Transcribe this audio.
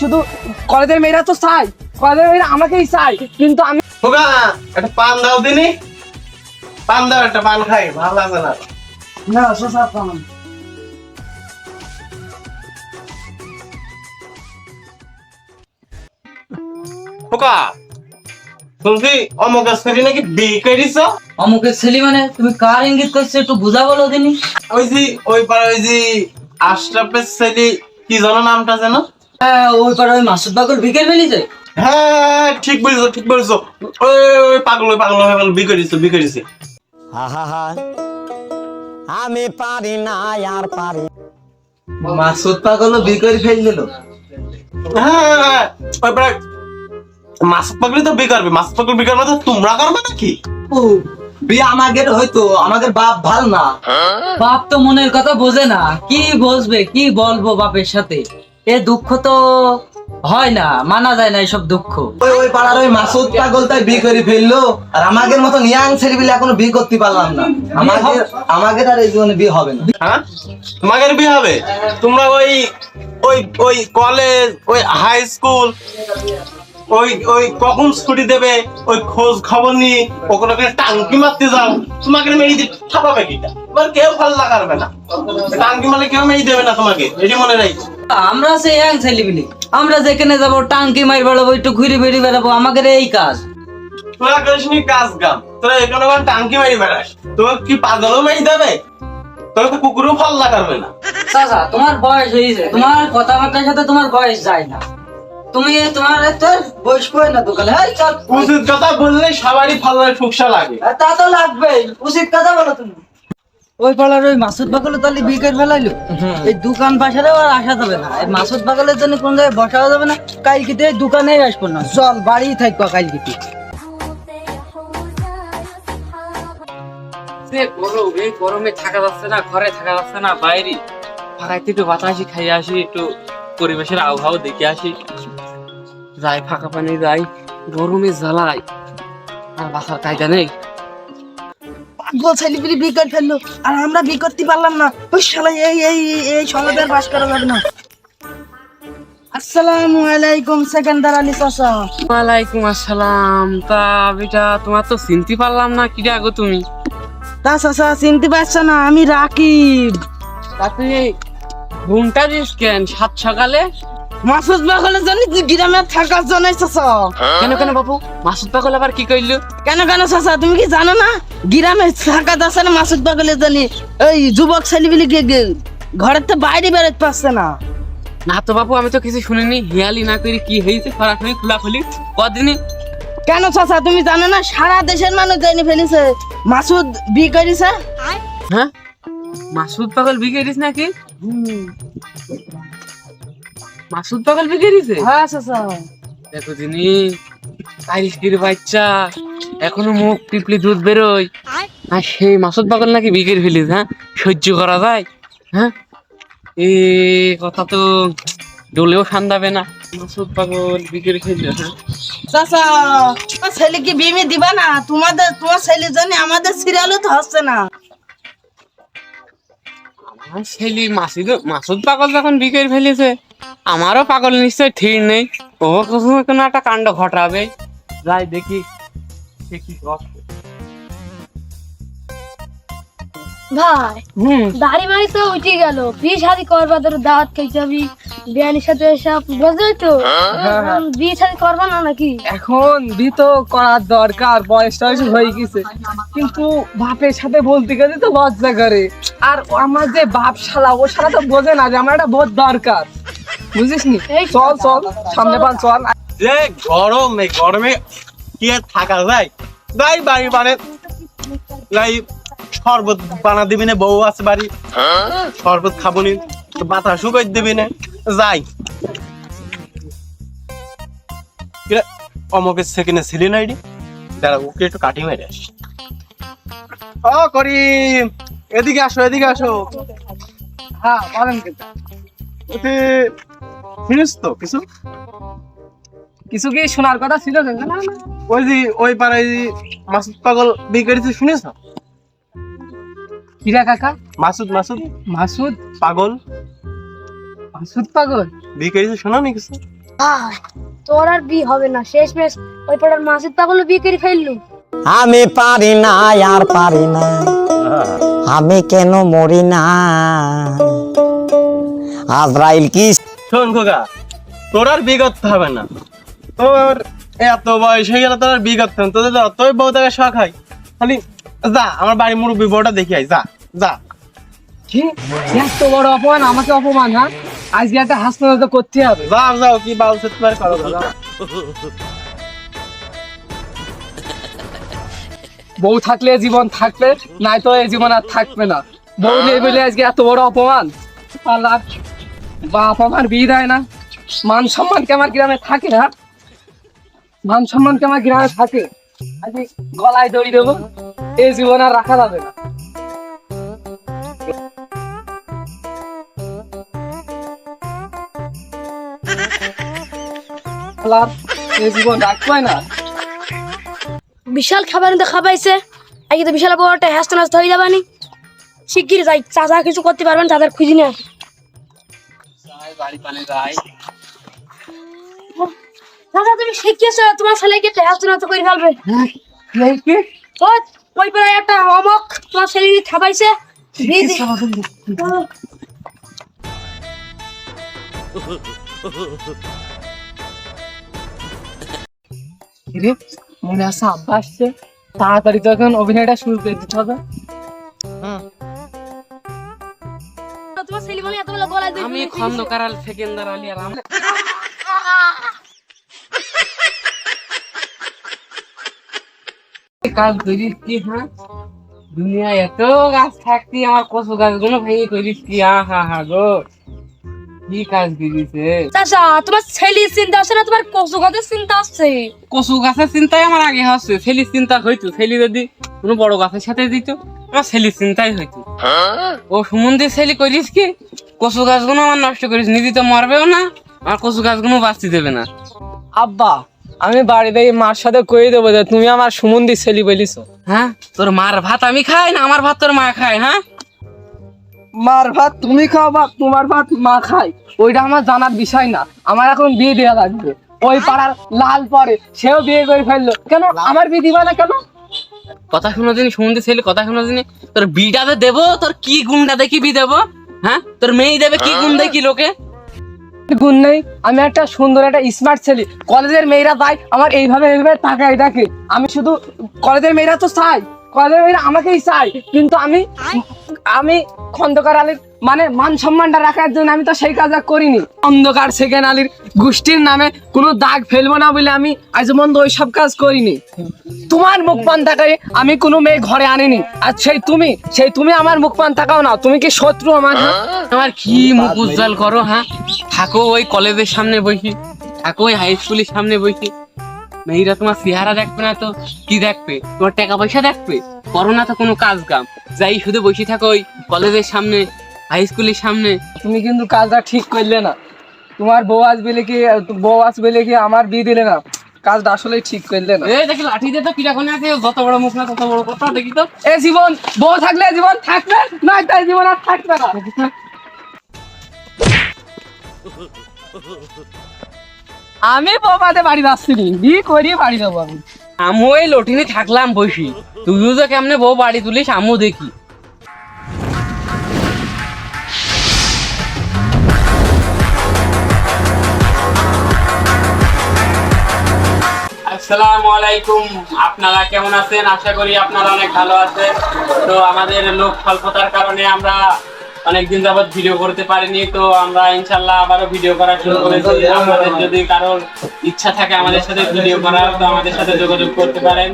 শুধু কলেজের মেয়েরা তো চাই কলেজের মেয়েরা আমাকেই চাই কিন্তু আমি খোকা একটা পান দাও দিনি। পান দাও একটা পান খাই ভালো লাগে না। না পান। খোকা শুনছি অমুকের ছেলে নাকি বিয়ে করিস অমুকের ছেলে মানে তুমি কার ইঙ্গিত করছ একটু বুঝা বলো দিনি। ওই যে ওই পাড়া ওই যে আশরাফের ছেলে কি জানো নামটা হ্যাঁ ওই পাড়া ওই মাসুদ পাগল বিকেল হ্যাঁ ঠিক বলেছ ঠিক বলেছ। ওই ওই পাগল ওই পাগল পাগল বিয়ে করিস বিয়ে করিস আহা আমি পারি না আর পারি মাসুদ পাগল বিকেল ফেল দিল হ্যাঁ ওই পাড়া মাসুদ পাগলি তো বিয়ে করবে। মাসুদ পাগল বিয়ে করবে তো তোমরা করবে নাকি? বিয়ে আমাদের হয়তো আমাদের বাপ ভালো না। বাপ তো মনের কথা বোঝে না। কি বসবে কি বলব বাপের সাথে? এ দুঃখ তো হয় না মানা যায় না এসব দুঃখ। ওই ওই পাড়ার ওই মাসুদ পাগল তাই বিয়ে করে ফেলল আর আমাদের মতো ইয়াং ছেলেপিলে এখনও বিয়ে করতে পারলাম না। আমাদের আমাদের আর এই জীবনে বিয়ে হবে না। হ্যাঁ? তোমাদের বিয়ে হবে? তোমরা ওই ওই ওই কলেজ ওই হাই স্কুল ওই ওই কখন ছুটি দেবে ওই খোঁজ খবর নিয়ে ওখানে ওখানে টাঙ্কি মারতে যাও। তোমাকে মেয়ে দিয়ে ছাপাবে কিটা? তোমার কেউ ভালো লাগাবে না। টাঙ্কি মারলে কেউ মেয়ে দেবে না তোমাকে এটি মনে রাখো। আমরা সে এক ছেলেপিলি আমরা যেখানে যাব টাঙ্কি মারি বেড়াবো একটু ঘুরে বেরিয়ে বেড়াবো আমাদের এই কাজ। তোরা করিস নি কাজ তোরা এখানে টাঙ্কি মারি বেড়াস। তোমার কি পাগলও দেবে? তোর তো কুকুরও ভালো লাগাবে না। চাচা তোমার বয়স হয়েছে তোমার কথাবার্তার সাথে তোমার বয়স যায় না। তুমি তোমার তো বয়স কই না দোকানে এই চল। উচিত কথা বললে সবারই লাগে ফুকসা লাগে। তা তো লাগবে উচিত কথা বলো তুমি। ওই পাড়ার ওই মাসুদ বাগলে তাহলে বিকেট ফেলাইলো এই দোকান পাশারেও আর আসা যাবে না। এই মাসুদ বাগলের জন্য কোন জায়গায় বসাও যাবে না কালকিতে এই দোকানে আসব না। চল বাড়ি থাকব কালকিতে। এই গরমে থাকা যাচ্ছে না ঘরে থাকা যাচ্ছে না বাইরে। ফাঁকাইতে একটু বাতাসি খাইয়ে আসি একটু পরিবেশের আবহাওয়া দেখে আসি। যাই ফাঁকা পানি যাই গরমে জ্বালাই। আর বাসার কায়দা নেই। পাগল ছেলেপিলি বিয়ে করে ফেলল। আর আমরা বিয়ে করতে পারলাম না। ওই শালা এই এই এই সমাজের বাস করা যাবে না। আসসালামু আলাইকুম সেকেন্দার আলী চাচা। ওয়ালাইকুম আসসালাম। তা বেটা তোমার তো চিনতে পারলাম না কি গো তুমি? তা চাচা চিনতে পারছ না আমি রাকিব। তা তুই ঘুমটা দিস কেন? সাত সকালে মাসুদ পাগলের জন্য তুই গ্রামে থাকার জন্য চাচা কেন কেন বাবু মাসুদ পাগল আবার কি কইলো? কেন কেন চাচা তুমি কি জানো না? গ্রামে থাকা যাচ্ছে না মাসুদ পাগলের জন্য এই যুবক ছেলেপিলি ঘরের তো বাইরে বেরোতে পারছে না। না তো বাবু আমি তো কিছু শুনিনি। হিয়ালি না করে কি হয়েছে সরাসরি খোলাখুলি। কদিনই? কেন চাচা তুমি জানো না সারা দেশের মানুষ জানি ফেলেছে মাসুদ বিয়ে করেছে? হ্যাঁ? মাসুদ পাগল বিকে দিস নাকি? মাসুদ পাগল বিকে দিছে? হ্যাঁ চাচা। দেখো দিনি আইসকির বাচ্চা এখনও মুখ টিপলি দুধ বেরোয়। আর সেই মাসুদ পাগল নাকি বিকের ফেলিস হ্যাঁ? সহ্য করা যায় হ্যাঁ? এ কথা তো ডলেও সান্দাবে না। মাসুদ পাগল বিকের ফেলল হ্যাঁ? চাচা ছেলেকে বিয়ে দিবা না? তোমাদের তোমার ছেলের জন্য আমাদের সিরিয়ালও তো হচ্ছে না। আমার ছেলে তো মাসুদ পাগল যখন বিকের ফেলেছে, আমারও পাগল নিশ্চয় ঠিক নেই। ও কোনো কোনো একটা কাণ্ড ঘটাবে? যাই দেখি, সে কি ভাই হুম। দাড়ি মারি তো উঠে গেল। বিয়ে শাদি করবা তোর দাওয়াত খাই যাবি বিয়ানির সাথে এসব বুঝলি তো? এখন বিয়ে শাদি করবা না নাকি? এখন বিয়ে তো করার দরকার বয়স টয়স হয়ে গেছে। কিন্তু বাপের সাথে বলতে গেলে তো লজ্জা করে। আর আমার যে বাপ শালা ও শালা তো বোঝে না যে আমার একটা বহুত দরকার। বুঝিস নি এই চল চল সামনে পান চল। যে গরম এই গরমে কি আর থাকা যায়? যাই বাড়ি মানে যাই শরবত বানা দিবি না বউ আছে বাড়ি। শরবত খাব নি তো বাতাসও করে দিবি না। যাই। অমকের সেকেন্ডে ছিলি না এডি? দাঁড়া ওকে একটু কাটি মেরে আসি। ও করিম এদিকে আসো এদিকে আসো। হ্যাঁ বলেন কিন্তু। শুনিস তো কিছু? কিছু কি শোনার কথা ছিল? না। ওই যে ওই পাড়ায় মাসুদ পাগল বিয়ে করেছে শুনিস না হীরা কাকা? মাসুদ মাসুদ। মাসুদ? পাগল। মাসুদ পাগল? করেছে শোনা নি কিছু? তোর আর বিয়ে হবে না শেষ মেশ ওই পাড়ার মাসুদ পাগল করে ফেললু। আমি পারি না আর পারি না। আমি কেন মরি না? আজরাইল কি শোন খোকা তোর আর বিয়ে করতে হবে না। তোর এত বয়স হয়ে গেল তোর আর বিয়ে করতে হবে। তোদের তোর বউ থেকে শখ হয়। খালি যা আমার বাড়ির মুরব্বী বউটা দেখি আয় যা যা। কি? এত বড় অপমান আমাকে অপমান হ্যাঁ? আজকে একটা হাসপাতাল করতে হবে। যাও যাও কি বাল সেট করে করো বউ থাকলে জীবন থাকবে নাই তো এই জীবন আর থাকবে না। বউ নেই বলে আজকে এত বড় অপমান। আল্লাহ বাপ আমার বিয়ে দেয় না। মান সম্মান কে আমার গ্রামে থাকে না। মান সম্মান কে আমার গ্রামে থাকে। আজকে গলায় দড়ি দেবো এই জীবন আর রাখা যাবে না। এই জীবন রাখবে না। বিশাল খাবার তো খাবাইছে আজকে তো বিশাল বড় একটা নাস্ত হয়ে যাবানি। শিগগির যাই চাচা কিছু করতে পারবেন তাদের খুঁজি না বাড়ি পানে যাই। চাচা তুমি শিখিয়েছো তোমার ছেলেকে হ্যাস্ত নাস্ত করে ফেলবে। এই কি? ওই পাড়ায় একটা অমক তোমার ছেলে খাবাইছে ও, মনে আছে আব্বা আসছে? তাড়াতাড়ি তখন অভিনয়টা শুরু করে দিতে হবে। তোমার ছেলে মানে আমি খন্দকার আল সেকেন্দার আলী আর কাজ করিস কি হ্যাঁ? দুনিয়ায় এত গাছ থাকতি আমার কচু গাছগুলো ভেঙে করিস কি? আহা হা গো। কি কাজ চাচা তোমার ছেলে চিন্তা আসছে না? তোমার কচু গাছের চিন্তা কচু গাছের চিন্তাই আমার আগে হচ্ছে ছেলির চিন্তা হইতো। ছেলি যদি কোনো বড় গাছের সাথে দিত আমার ছেলির চিন্তাই হইতো। ও সুমন্দির ছেলি করিস কি? কচু গাছগুলো আমার নষ্ট করিস। নিজে তো মরবেও না আর কচু গাছগুলো বাঁচতে দেবে না। আব্বা আমি বাড়িতে মার সাথে কয়ে দেবো যে তুমি আমার সুমন্দির ছেলি বলিস হ্যাঁ? তোর মার ভাত আমি খাই না আমার ভাত তোর মা খায় হ্যাঁ? মার ভাত তুমি খাও বা তোমার ভাত মা খায় ওইটা আমার জানার বিষয় না। আমার এখন বিয়ে দেওয়া লাগবে। ওই পাড়ার লাল পরে সেও বিয়ে করে ফেলল। কেন? আমার বিয়ে দিবা না কেন? কথা শুনো দিনি শুনতে ছেলে কথা শুনো দিনি তোর বিটাতে দেবো তোর কি গুণটা দেখি বি দেবো? হ্যাঁ? তোর মেয়ে দেবে কি গুণ দেখি লোকে? গুণ নেই। আমি একটা সুন্দর একটা স্মার্ট ছেলে। কলেজের মেয়েরা তাই আমার এইভাবে এইভাবে তাকায় দেখে। আমি শুধু, কলেজের মেয়েরা তো চাই কলেজের মেয়েরা আমাকেই চাই কিন্তু আমি আমি খন্দকার আলীর মানে মান সম্মানটা রাখার জন্য আমি তো সেই কাজ করিনি। অন্ধকার সেকেন্ড আলীর গোষ্ঠীর নামে কোনো দাগ ফেলব না বলে আমি আজ মন্দ ওই সব কাজ করিনি। তোমার মুখ পান তাকাই আমি কোনো মেয়ে ঘরে আনিনি। আর সেই তুমি সেই তুমি আমার মুখ পান তাকাও না। তুমি কি শত্রু আমার হ্যাঁ? আমার কি মুখ উজ্জ্বল করো হ্যাঁ? থাকো ওই কলেজের সামনে বসি। থাকো ওই হাই স্কুলের সামনে বসি। মেয়েরা তোমার চেহারা দেখবে না তো? কি দেখবে? তোমার টাকা পয়সা দেখবে? করো না তো কোনো কাজ কাম। যাই শুধু বসে থাকো ওই কলেজের সামনে। হাই স্কুলের সামনে। তুমি কিন্তু কাজটা ঠিক করলে না। তোমার বউ আসবে কি বউ আসবে কি আমার বিয়ে দিলে না। কাজটা আসলে ঠিক করলে না। এই দেখি লাঠি দিয়ে তো কীরকম আছে যত বড় মুখ না তত বড় কথা দেখি তো। এ জীবন বউ থাকলে জীবন থাকবে না তাই জীবন আর থাকবে না। আমি বৌমাতে বাড়ি যাচ্ছি বিয়ে করিয়ে বাড়ি যাব আমি। আমু ওই লটিনি থাকলাম বসি। তুইও যে কেমনে বউ বাড়ি তুলিস আমু দেখি। আসসালামু আলাইকুম। আপনারা কেমন আছেন? আশা করি আপনারা অনেক ভালো আছেন। তো আমাদের লোক স্বল্পতার কারণে আমরা অনেকদিন যাবত ভিডিও করতে পারিনি। তো আমরা ইনশাল্লাহ আবারও ভিডিও করা শুরু করেছি। আমাদের যদি কারোর ইচ্ছা থাকে আমাদের সাথে ভিডিও করার, তো আমাদের সাথে যোগাযোগ করতে পারেন।